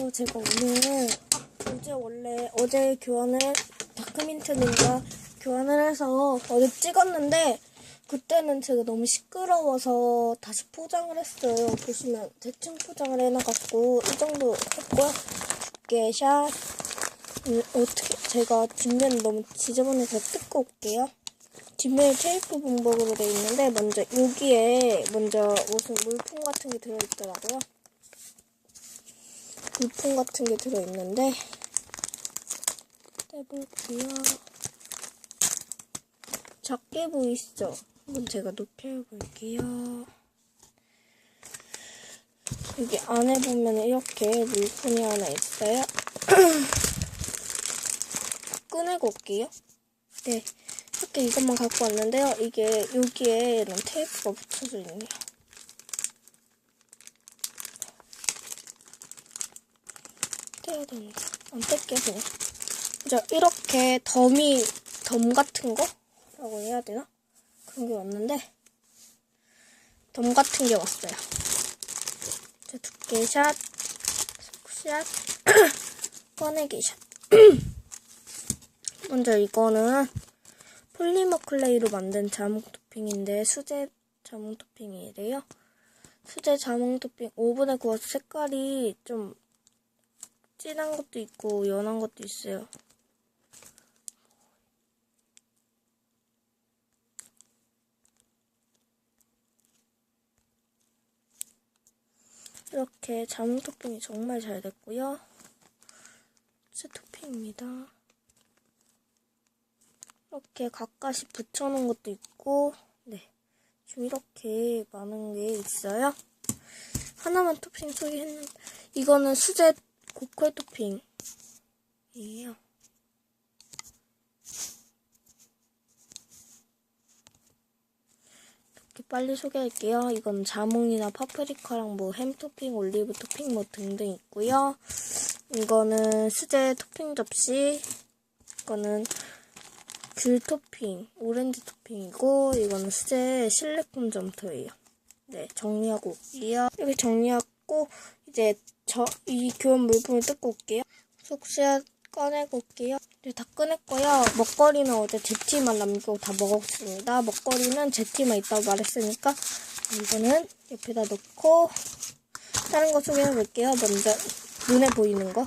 어, 제가 오늘 어제 원래 어제 교환을 다크민트님과 교환을 해서 어제 찍었는데 그때는 제가 너무 시끄러워서 다시 포장을 했어요. 보시면 대충 포장을 해놔갖고 이 정도 했고요. 두께 샷 음, 어떻게 제가 뒷면 너무 지저분해서 뜯고 올게요. 뒷면이 테이프 봉복으로 돼 있는데 먼저 여기에 먼저 무슨 물품 같은 게 들어있더라고요. 물품 같은 게 들어있는데 떼볼게요. 작게 보이시죠? 한번 제가 높여 볼게요. 여기 안에 보면 이렇게 물품이 하나 있어요. 꺼내고 올게요. 네, 이렇게 이것만 갖고 왔는데요. 이게 여기에 이런 테이프가 붙여져 있네요. 떼야 되는데 안 그냥 자 이렇게 덤이 덤 같은 거 라고 해야 되나? 그런 게 왔는데 덤 같은 게 왔어요. 자 두께샷 샷 꺼내기 샷. 먼저 이거는 폴리머 클레이로 만든 자몽 토핑인데 수제 자몽 토핑이래요. 수제 자몽 토핑 오븐에 구워서 색깔이 좀 진한 것도 있고 연한 것도 있어요. 이렇게 자몽 토핑이 정말 잘 됐고요. 새 토핑입니다. 이렇게 가까이 붙여놓은 것도 있고, 네. 지금 이렇게 많은 게 있어요. 하나만 토핑 소개했는데, 이거는 수제 고퀄 토핑이에요. 이렇게 빨리 소개할게요. 이건 자몽이나 파프리카랑 뭐 햄 토핑, 올리브 토핑 뭐 등등 있고요. 이거는 수제 토핑 접시. 이거는 귤 토핑, 오렌지 토핑이고 이거는 수제 실리콘 점토예요. 네, 정리하고 올게요. 이렇게 정리하고 이제 저 이 교환 물품을 뜯고 올게요. 속샷 꺼내고 올게요. 이제 다 꺼냈고요. 먹거리는 어제 제 티만 남기고 다 먹었습니다. 먹거리는 제 티만 있다고 말했으니까 이거는 옆에다 놓고 다른 거 소개해 볼게요. 먼저 눈에 보이는 거.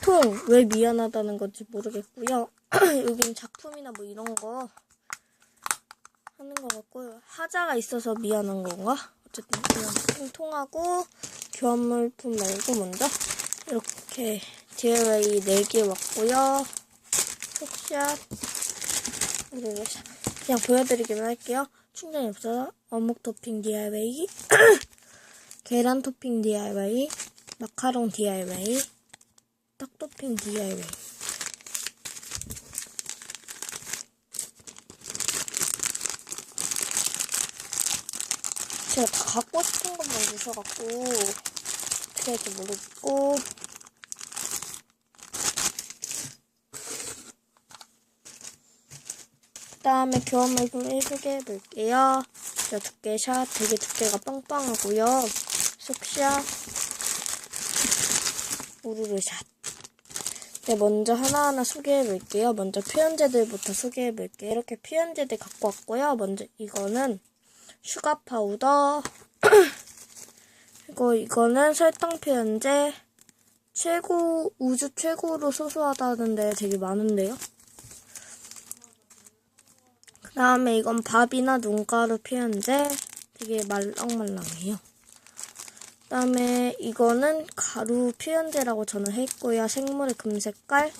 통 왜 미안하다는 건지 모르겠고요. 여기는 작품이나 뭐 이런 거 하는 것 같고요. 하자가 있어서 미안한 건가? 어쨌든 그냥 통하고 교환 물품 말고 먼저 이렇게 DIY 4개 왔고요. 속샷. 그냥 보여드리기만 할게요. 충전이 없어서 어묵 토핑 DIY 계란 토핑 DIY 마카롱 DIY 떡 토핑 DIY 제가 다 갖고 싶은 것만 주셔갖고 어떻게 할지 모르겠고 그 다음에 교환물품 1 소개해 볼게요. 저 두께샷 되게 두께가 빵빵하고요. 속샷 우르르샷 네, 먼저 하나하나 소개해 볼게요. 먼저 표현제들부터 소개해 볼게요. 이렇게 표현제들 갖고 왔고요. 먼저 이거는 슈가 파우더 그리고 이거는 설탕 표현제 최고 우주 최고로 소소하다는데 되게 많은데요. 그 다음에 이건 밥이나 눈가루 표현제 되게 말랑말랑해요. 그 다음에 이거는 가루 표현제라고 저는 했고요. 생물의 금색깔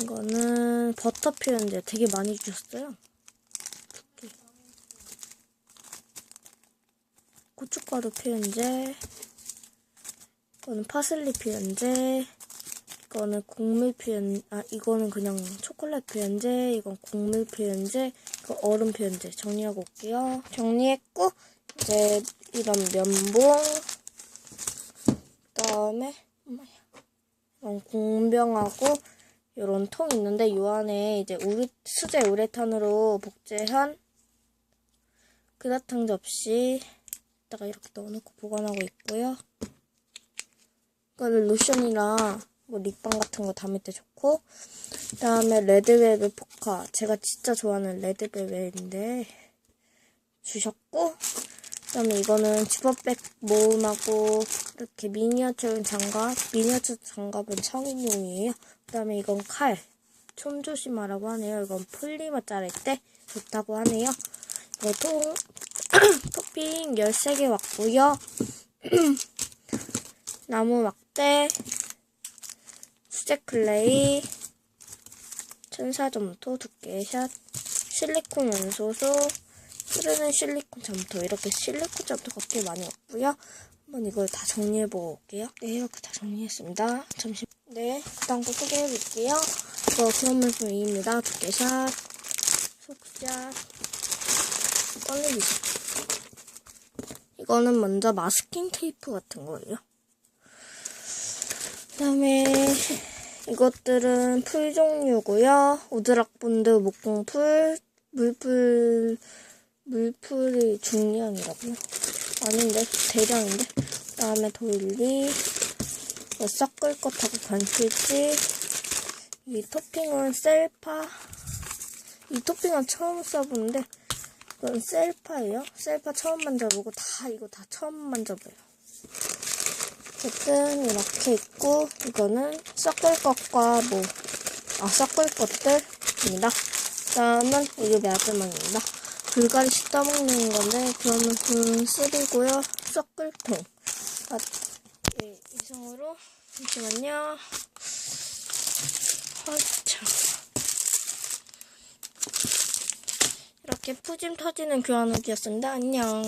이거는 버터 표현제 되게 많이 주셨어요. 고춧가루 표현제 이거는 파슬리 표현제 이거는 곡물 표현 아 이거는 그냥 초콜릿 표현제 이건 곡물 표현제 이거 얼음 표현제 정리하고 올게요. 정리했고 이제 이런 면봉 그다음에 엄마야. 이런 공병하고 이런 통 있는데 이 안에 이제 우레, 수제 우레탄으로 복제한 그라탕 접시. 에 다가 이렇게 넣어놓고 보관하고 있고요. 이거는 로션이랑 뭐 립밤 같은 거 담을 때 좋고 그 다음에 레드벨벳 포카. 제가 진짜 좋아하는 레드벨벳인데 주셨고 그 다음에 이거는 지퍼백 모음하고 이렇게 미니어처 장갑 미니어처 장갑은 성인용이에요. 그 다음에 이건 칼. 총 조심하라고 하네요. 이건 폴리머 자를 때 좋다고 하네요. 이거 통, 토핑 13개 왔고요 나무 막대 수제 클레이 천사 점토 두께샷 실리콘 연소소 흐르는 실리콘 점토 이렇게 실리콘 점토가 꽤 많이 왔고요. 한번 이걸 다 정리해보고 올게요. 네 이렇게 다 정리했습니다. 잠시 네 다음 거 소개해 볼게요. 이거 그런 물품 2입니다. 두께샷 속샷 꺼내기 이거는 먼저 마스킹 테이프 같은 거예요. 그 다음에 이것들은 풀 종류고요. 오드락본드, 목공풀, 물풀, 물풀이 중량이라고요? 아닌데 대량인데. 그 다음에 도일리, 뭐 섞을 것하고 반필지. 이 토핑은 셀파. 이 토핑은 처음 써보는데 이건 셀파예요. 셀파 처음 만져보고 다 이거 다 처음 만져봐요. 어쨌든 이렇게 있고 이거는 섞을 것과 뭐 아 섞을 것들입니다. 다음은 우유 매화들망입니다. 불가리 씻다 먹는 건데 그러면 그 쓰리고요. 섞을 통. 아, 네, 이상으로 잠시만요. 허참. 이렇게 푸짐 터지는 교환 후기였습니다. 안녕.